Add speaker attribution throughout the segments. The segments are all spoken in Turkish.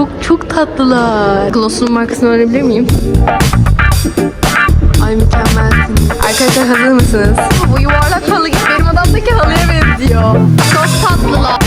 Speaker 1: çok çok tatlılar. Gloss'un markasını öğrenebilir miyim? Ay mükemmelsiniz. Arkadaşlar hazır mısınız? Bu yuvarlak halı gibi benim odamdaki halıya benziyor. Çok tatlılar.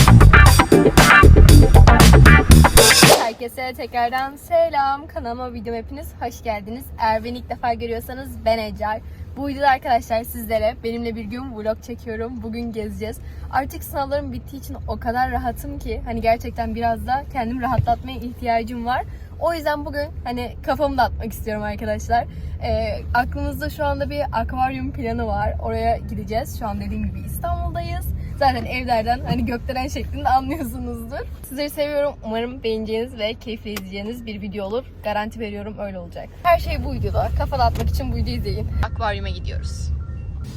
Speaker 2: Herkese tekrardan selam. Kanalıma videoma hepiniz hoş geldiniz. Eğer beni ilk defa görüyorsanız ben Ecel. Bu arkadaşlar sizlere benimle bir gün vlog çekiyorum. Bugün gezeceğiz. Artık sınavlarım bittiği için o kadar rahatım ki hani gerçekten biraz da kendimi rahatlatmaya ihtiyacım var. O yüzden bugün hani kafamı dağıtmak istiyorum arkadaşlar. Ee, aklımızda şu anda bir akvaryum planı var. Oraya gideceğiz. Şu an dediğim gibi İstanbul'dayız. Zaten evlerden hani gökdelen şeklinde anlıyorsunuzdur. Sizleri seviyorum. Umarım beğeneceğiniz ve keyifle izleyeceğiniz bir video olur. Garanti veriyorum öyle olacak. Her şey bu videoda. Kafa dağıtmak için bu videoyu izleyin. Akvaryuma gidiyoruz.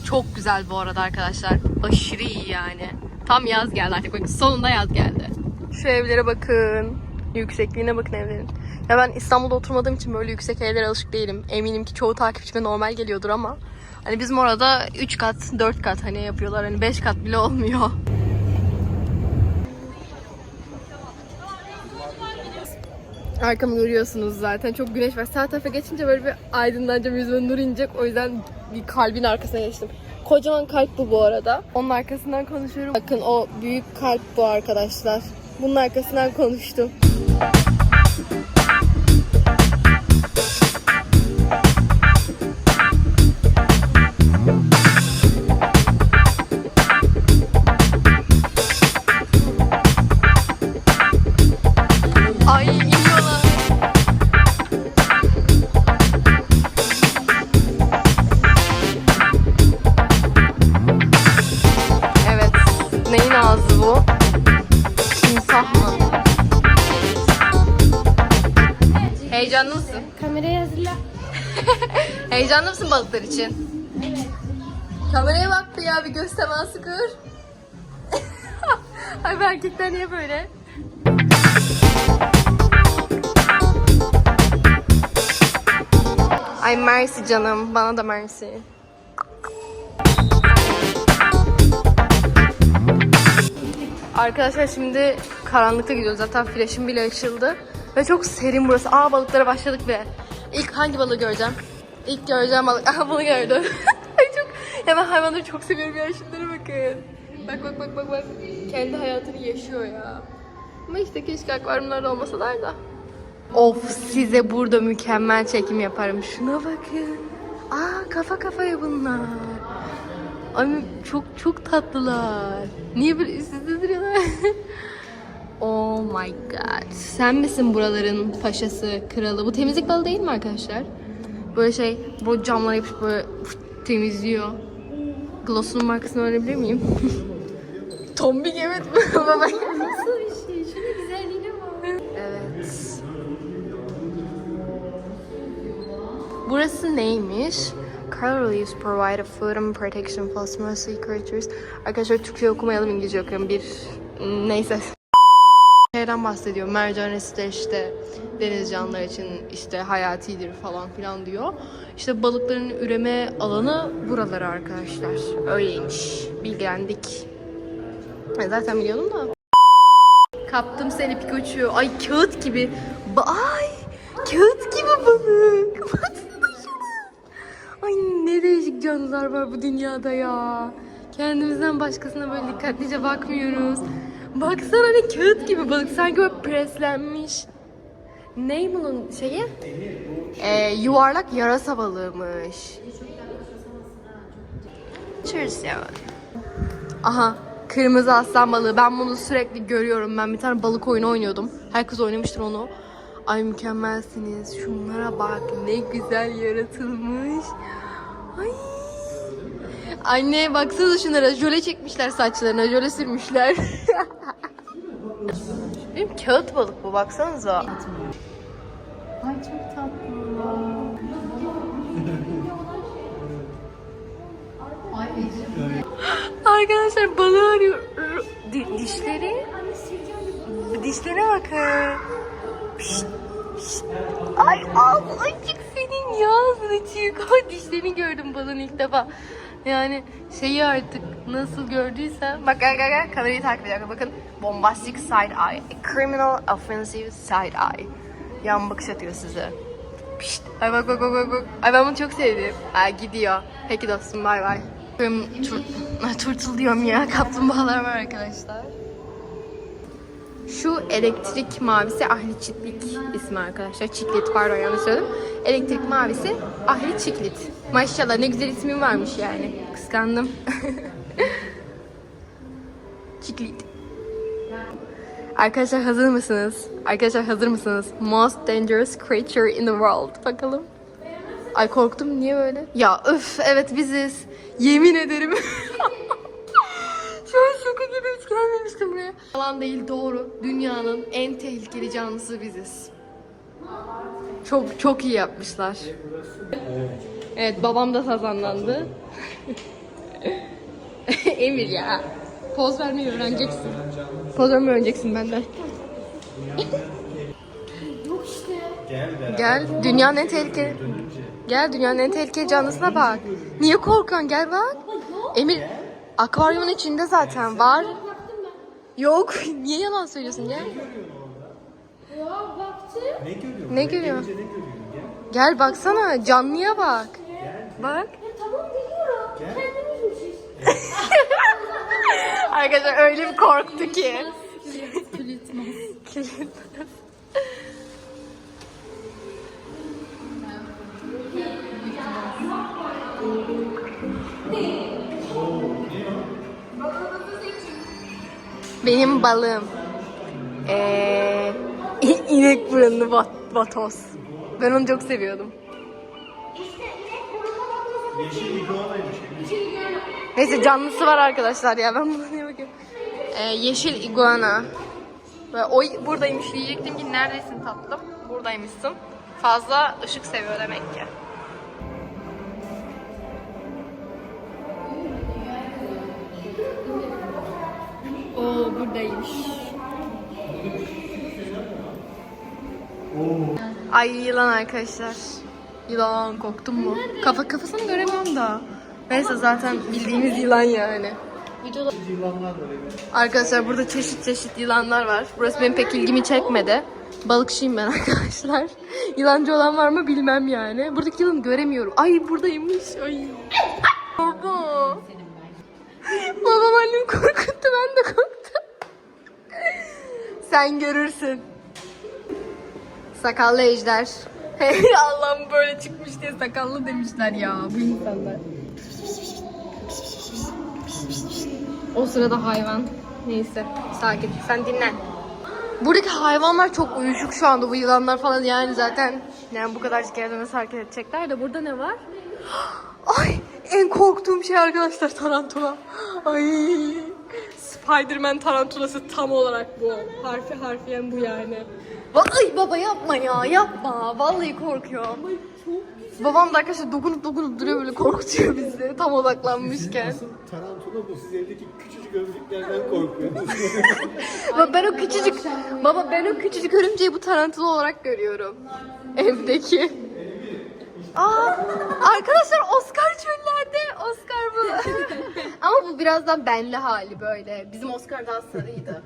Speaker 1: Çok güzel bu arada arkadaşlar. Aşırı iyi yani. Tam yaz geldi artık. Bakın sonunda yaz geldi. Şu evlere bakın. Yüksekliğine bakın evlerin. Ya ben İstanbul'da oturmadığım için böyle yüksek evlere alışık değilim. Eminim ki çoğu takipçime normal geliyordur ama hani bizim orada 3 kat, 4 kat hani yapıyorlar. Hani 5 kat bile olmuyor. Arkamı görüyorsunuz zaten. Çok güneş var. Sağ tarafa geçince böyle bir aydınlanacağım yüzüme nur inecek. O yüzden bir kalbin arkasına geçtim. Kocaman kalp bu bu arada. Onun arkasından konuşuyorum. Bakın o büyük kalp bu arkadaşlar. Bunun arkasından konuştum. Heyecanlı mısın?
Speaker 2: Kamerayı hazırla.
Speaker 1: Heyecanlı mısın balıklar için? Evet. Kameraya bak bir ya bir göz teması kur. Ay erkekler niye böyle? Ay mersi canım. Bana da mersi. Arkadaşlar şimdi karanlıkta gidiyoruz. Zaten flaşım bile açıldı. Ve çok serin burası. Aa balıklara başladık be. İlk hangi balığı göreceğim? İlk göreceğim balık. Aha bunu gördüm. Ay çok... Ya ben hayvanları çok seviyorum ya. Şunlara bakın. Bak bak bak bak bak. Kendi hayatını yaşıyor ya. Ama işte keşke akvaryumlarda olmasalar da. Of size burada mükemmel çekim yaparım. Şuna bakın. Aa kafa kafaya bunlar. Ay çok çok tatlılar. Niye böyle duruyorlar? Oh my god. Sen misin buraların paşası, kralı? Bu temizlik balı değil mi arkadaşlar? Böyle şey, bu camlara yapışıp böyle temizliyor. Gloss'un markasını öğrenebilir miyim? Tombik evet. Baba.
Speaker 2: Nasıl bir şey? Şunun güzelliğine bak.
Speaker 1: Evet. Burası neymiş? Coral leaves provide a food and protection for small sea creatures. Arkadaşlar Türkçe okumayalım İngilizce okuyorum. Bir neyse. Şeyden bahsediyor. Mercan işte işte deniz canlıları için işte hayatidir falan filan diyor. İşte balıkların üreme alanı buraları arkadaşlar. Öyleymiş. Bilgilendik. Ben zaten biliyordum da. Kaptım seni Pikachu. Ay kağıt gibi. Ba- Ay kağıt gibi balık. Ay ne değişik canlılar var bu dünyada ya. Kendimizden başkasına böyle dikkatlice bakmıyoruz. Baksana ne kağıt gibi balık. Sanki böyle preslenmiş. Ne bunun şeyi? Ee, yuvarlak yarasa balığıymış. Cheers ya. Aha kırmızı aslan balığı. Ben bunu sürekli görüyorum. Ben bir tane balık oyunu oynuyordum. Herkes oynamıştır onu. Ay mükemmelsiniz. Şunlara bak. Ne güzel yaratılmış. Ay. Anne baksana şunlara. Jöle çekmişler saçlarına. Jöle sürmüşler. Benim kağıt balık bu. Baksanıza.
Speaker 2: Ay çok tatlı.
Speaker 1: Arkadaşlar balığı arıyor. Di- dişleri. Dişlerine bakın. Pişt, pişt. Ay ablacık senin ya azıcık. Ay dişlerini gördüm balığın ilk defa. Yani şeyi artık nasıl gördüysem. Bak gel gel gel kamerayı takip ediyor. Bakın bombastic side eye. A criminal offensive side eye. Yan bakış atıyor size. Pişt. Ay bak bak bak bak. bak. Ay ben bunu çok sevdim. Ay gidiyor. Peki dostum bay bay. Benim tur turtle diyorum ya. Kaplumbağalar var arkadaşlar. Şu elektrik mavisi ahli çitlik ismi arkadaşlar. Çiklit pardon yanlış söyledim. Elektrik mavisi ahli çiklit. Maşallah ne güzel ismin varmış yani. Kıskandım. çiklit. Arkadaşlar hazır mısınız? Arkadaşlar hazır mısınız? Most dangerous creature in the world. Bakalım. Ay korktum niye böyle? Ya öf evet biziz. Yemin ederim. Şu an şoka gibi hiç gelmemiştim buraya. Yalan değil doğru. Dünyanın en tehlikeli canlısı biziz. Çok çok iyi yapmışlar. Evet babam da sazanlandı. Emir ya. Poz vermeyi öğreneceksin. Poz vermeyi öğreneceksin benden. Gel dünyanın en tehlikeli. Gel dünyanın en tehlikeli canlısına bak. Niye korkan gel bak. Emir akvaryumun içinde zaten var. Yok niye yalan söylüyorsun gel.
Speaker 3: Ne
Speaker 1: görüyor?
Speaker 3: Ne görüyorsun? Gel.
Speaker 1: Gel baksana canlıya bak. Bak. Arkadaşlar öyle bir korktu ki. Benim balığım. Ee, inek burunlu vat, vatoz. Ben onu çok seviyordum.
Speaker 3: Yeşil iguanaymış.
Speaker 1: Neyse canlısı var arkadaşlar ya ben buna niye bakıyorum. Ee, yeşil iguana. Ve o buradaymış diyecektim ki neredesin tatlım? Buradaymışsın. Fazla ışık seviyor demek ki. Oo buradaymış. Ay yılan arkadaşlar. Yılan korktun mu? Kafa kafasını göremiyorum da. Neyse zaten bildiğimiz yılan yani. Arkadaşlar burada çeşit çeşit yılanlar var. Burası benim pek ilgimi çekmedi. Balıkçıyım ben arkadaşlar. Yılancı olan var mı bilmem yani. Buradaki yılanı göremiyorum. Ay buradaymış. Ay. Baba. Babam annem korkuttu ben de korktum. Sen görürsün. Sakallı ejder. Allah'ım böyle çıkmış diye sakallı demişler ya bu insanlar. O sırada hayvan. Neyse sakin sen dinlen. Buradaki hayvanlar çok uyuşuk şu anda bu yılanlar falan yani zaten yani bu kadar kerede nasıl hareket edecekler de burada ne var? Ay en korktuğum şey arkadaşlar tarantula. Ay Spiderman tarantulası tam olarak bu. Harfi harfiyen bu yani. Vallahi baba yapma ya yapma. Vallahi korkuyorum. Babam da arkadaşlar dokunup dokunup duruyor böyle korkutuyor bizi tam odaklanmışken.
Speaker 3: Asıl tarantula bu. Siz evdeki küçücük örümceklerden korkuyorsunuz.
Speaker 1: Baba ben o küçücük baba ben o küçücük örümceği bu tarantula olarak görüyorum. Evdeki. Aa, arkadaşlar Oscar çöllerde. Oscar bu. Ama bu birazdan benli hali böyle. Bizim Oscar daha sarıydı.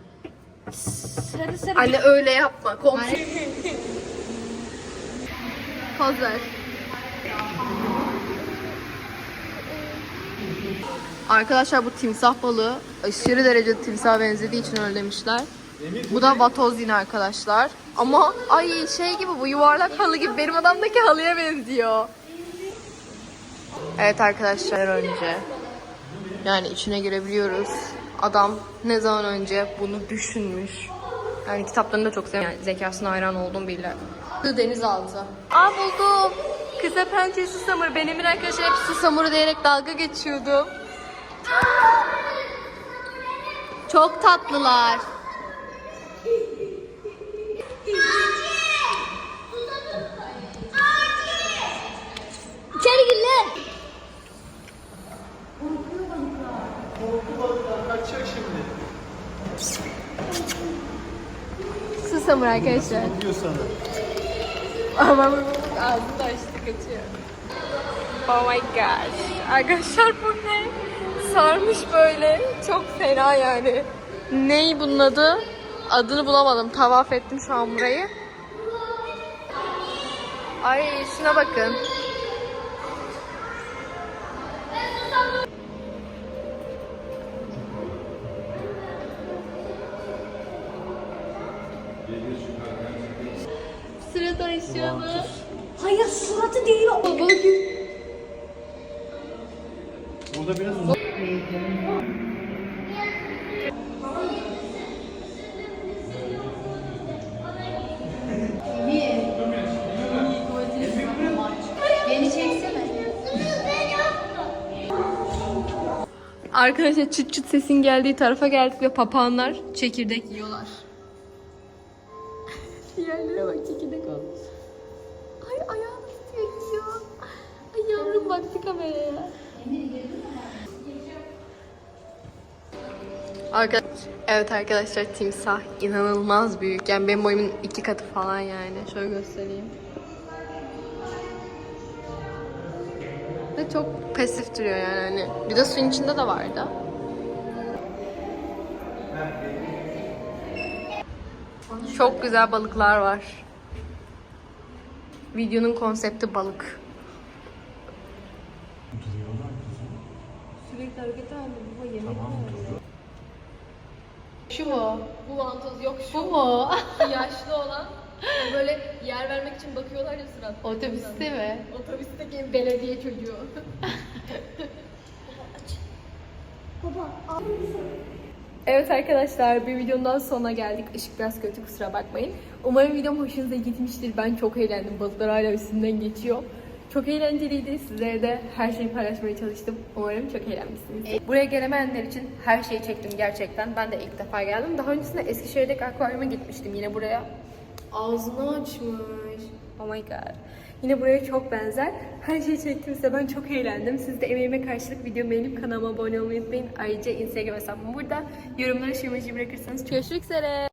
Speaker 2: Sarı sarı.
Speaker 1: Anne öyle yapma. Komşu. Poz ver. Arkadaşlar bu timsah balığı aşırı derecede timsaha benzediği için öyle demişler. Bu da vatoz yine arkadaşlar. Ama ay şey gibi bu yuvarlak halı gibi benim adamdaki halıya benziyor. Evet arkadaşlar önce yani içine girebiliyoruz. Adam ne zaman önce bunu düşünmüş. Yani kitaplarını da çok seviyorum. Yani zekasına hayran olduğum biriler. Denizaltı. Aa buldum. Kısa pençe susamuru. Ben Emir arkadaşlar hep susamuru diyerek dalga geçiyordum. Çok tatlılar. İçeri gir lan.
Speaker 3: Korku balıklar kaçacak şimdi.
Speaker 1: Susamuru arkadaşlar.
Speaker 3: Diyor sana.
Speaker 1: Ama ağzını da açtı kaçıyor. Oh my gosh. Arkadaşlar bu ne? sarmış böyle. Çok fena yani. Ney bunun adı? Adını bulamadım. Tavaf ettim şu an burayı. Ay şuna bakın. Sıra aşağıda.
Speaker 4: Hayır suratı değil o.
Speaker 3: Burada biraz uzak.
Speaker 1: Arkadaşlar çıt çıt sesin geldiği tarafa geldik ve papağanlar çekirdek yiyorlar. Yerlere bak çekirdek olmuş. Ay ayağını tutuyor yiyor. Ay yavrum baktı kameraya. Arka evet arkadaşlar timsah inanılmaz büyük. Yani benim boyumun iki katı falan yani. Şöyle göstereyim. Ve çok pasif duruyor yani hani. Bir de suyun içinde de vardı. Çok güzel balıklar var. Videonun konsepti balık. Sürekli hareket halinde bu yemek mi Şu mu?
Speaker 2: Bu vantoz yok şu.
Speaker 1: Bu mu?
Speaker 2: Yaşlı olan. Böyle yer vermek için bakıyorlar ya surat.
Speaker 1: Otobüste mi?
Speaker 2: Otobüsteki belediye çocuğu. Evet arkadaşlar bir videonun daha sonuna geldik. Işık biraz kötü kusura bakmayın. Umarım videom hoşunuza gitmiştir. Ben çok eğlendim. Balıklar hala üstümden geçiyor. Çok eğlenceliydi. Sizlere de her şeyi paylaşmaya çalıştım. Umarım çok eğlenmişsiniz. Buraya gelemeyenler için her şeyi çektim gerçekten. Ben de ilk defa geldim. Daha öncesinde Eskişehir'deki akvaryuma gitmiştim yine buraya. Ağzını açmış. Oh my god. Yine buraya çok benzer. Her şeyi çektim size ben çok eğlendim. Siz de emeğime karşılık videomu beğenip kanalıma abone olmayı unutmayın. Ayrıca Instagram hesabım burada. Yorumlara şemaji bırakırsanız görüşmek üzere.